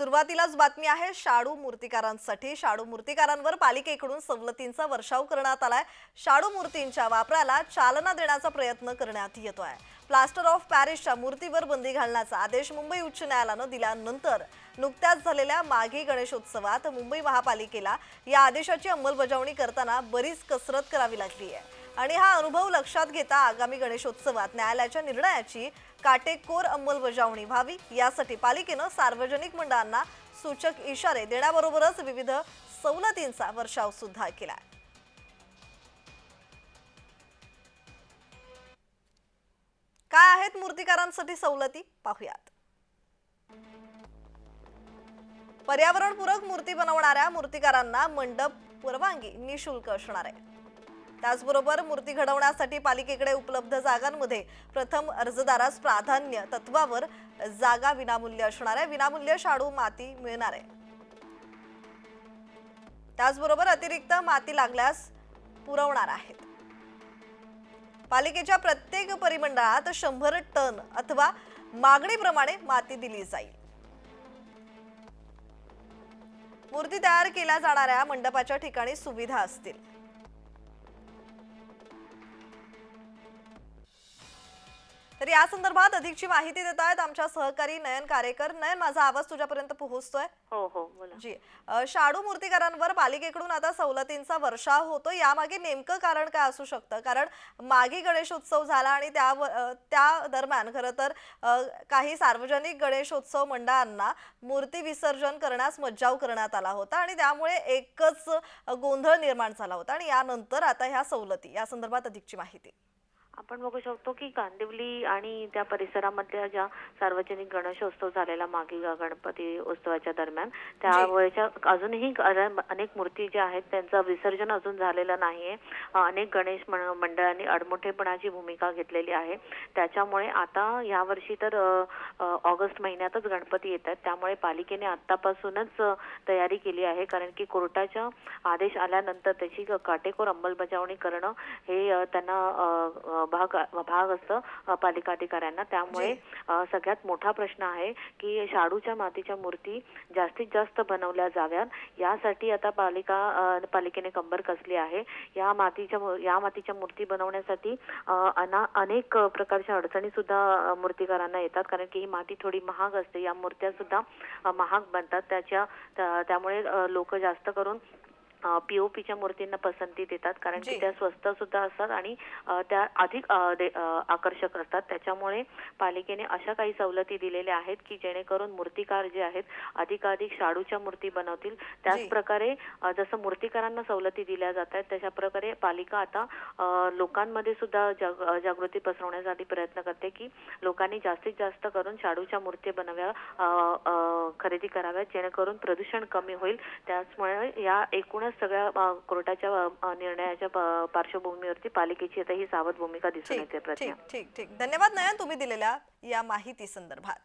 सुरुवातीलाच बातमी आहे शाडू मूर्तिकारांसाठी. शाडू मूर्तिकारांवर पालिकेकडून सवलतींचा वर्षाव करण्यात आलाय. शाडू मूर्तींच्या वापराला चालना देण्याचा प्रयत्न करण्यात येतोय. प्लास्टर ऑफ पॅरिसच्या मूर्तीवर बंदी घालण्याचा आदेश मुंबई उच्च न्यायालयानं दिल्यानंतर नुकत्याच झालेल्या माघी गणेशोत्सवात मुंबई महापालिकेला या आदेशाची अंमलबजावणी करताना बरीच कसरत करावी लागली आहे. आणि हा अनुभव लक्षात घेता आगामी गणेशोत्सवात न्यायालयाच्या निर्णयाची काटेकोर अंमलबजावणी व्हावी यासाठी पालिकेनं सार्वजनिक मंडळांना सूचक इशारे देण्याबरोबरच विविध सवलतींचा वर्षाव सुद्धा केला काय आहेत मूर्तिकारांसाठी सवलती? पाहूयात. पर्यावरणपूरक मूर्ती बनवणाऱ्या मूर्तिकारांना मंडप परवानगी निशुल्क असणार आहे. त्याचबरोबर मूर्ती घडवण्यासाठी पालिकेकडे उपलब्ध जागांमध्ये प्रथम अर्जदारास प्राधान्य तत्वावर जागा विनामूल्य असणार आहे. विनामूल्य शाडू माती मिळणार आहे. त्याचबरोबर अतिरिक्त माती लागल्यास पुरवणार आहेत. पालिकेच्या प्रत्येक परिमंडळात शंभर टन अथवा मागणीप्रमाणे माती दिली जाईल. मूर्ती तयार केल्या जाणाऱ्या मंडपाच्या ठिकाणी सुविधा असतील. तर या संदर्भात अधिकची माहिती देत आहेत आमच्या सहकारी नयन कारेकर नयन माझा आवाज तुझ्यापर्यंत पोहोचतोय? हो हो बोला. जी. अ, शाडू मूर्तिकारांवर पालिकेकडून आता सवलतींचा वर्षाव होतो यामागे नेमकं कारण काय असू शकतं? कारण मागे गणेशोत्सव झाला आणि त्या अ, त्या दरम्यान खरं तर अ, काही सार्वजनिक गणेशोत्सव मंडळांना मूर्ती विसर्जन करण्यास मज्जाव करण्यात आला होता आणि त्यामुळे एकच अ, गोंधळ निर्माण झाला होता आणि यानंतर आता ह्या सवलती या संदर्भात अधिकची माहिती. आपण बघू शकतो की कांदिवली आणि त्या परिसरामधल्या ज्या सार्वजनिक गणेशोत्सव झालेला मागे ग- गणपती उत्सवाच्या दरम्यान त्यावेळेच्या अजूनही अनेक मूर्ती ज्या आहेत त्यांचं विसर्जन अजून झालेलं नाहीये. अनेक गणेश मंडळांनी अडमुठेपणाची भूमिका घेतलेली आहे. त्याच्यामुळे आता यावर्षी तर ऑगस्ट महिन्यातच गणपती येत आहेत. त्यामुळे पालिकेने आतापासूनच तयारी केली आहे. कारण की कोर्टाच्या आदेश आल्यानंतर त्याची काटेकोर अंमलबजावणी करणं हे त्यांना भाग भाग असतं पालिका अधिकाऱ्यांना त्यामुळे सगळ्यात मोठा प्रश्न आहे की शाडूच्या मातीच्या मूर्ती जास्तीत जास्त बनवल्या जाव्यात. यासाठी आता पालिका पालिकेने कंबर कसली आहे? या मातीच्या या मातीच्या मूर्ती बनवण्यासाठी अना अनेक प्रकारच्या अडचणी सुद्धा मूर्तिकारांना येतात. कारण की ही माती थोडी महाग असते. या मूर्त्या सुद्धा महाग बनतात. त्याच्या त्या- त्यामुळे लोक जास्त करून पीओपीच्या मूर्तींना पसंती देतात कारण. की त्या स्वस्त सुद्धा असतात आणि त्या अधिक आकर्षक असतात त्याच्यामुळे पालिकेने अशा काही सवलती दिलेल्या आहेत की जेणेकरून मूर्तिकार जे आहेत अधिकाधिक शाडूच्या मूर्ती बनवतील. त्याच प्रकारे जसं मूर्तिकारांना सवलती दिल्या जात आहेत तशा प्रकारे पालिका आता लोकांमध्ये सुद्धा जाग- जागृती पसरवण्यासाठी प्रयत्न करते की लोकांनी जास्तीत जास्त करून शाडूच्या मूर्ती बनव्या खरेदी कराव्यात जेणेकरून प्रदूषण कमी होईल त्याचमुळे या एकूणच सगळ्या अ, कोर्टाच्या निर्णयाच्या पार्श्वभूमीवरती पालिकेची आता ही सावध भूमिका दिसून येते प्रज्ञा. ठीक ठीक ठीक. धन्यवाद नयन तुम्ही दिलेल्या या माहिती संदर्भात.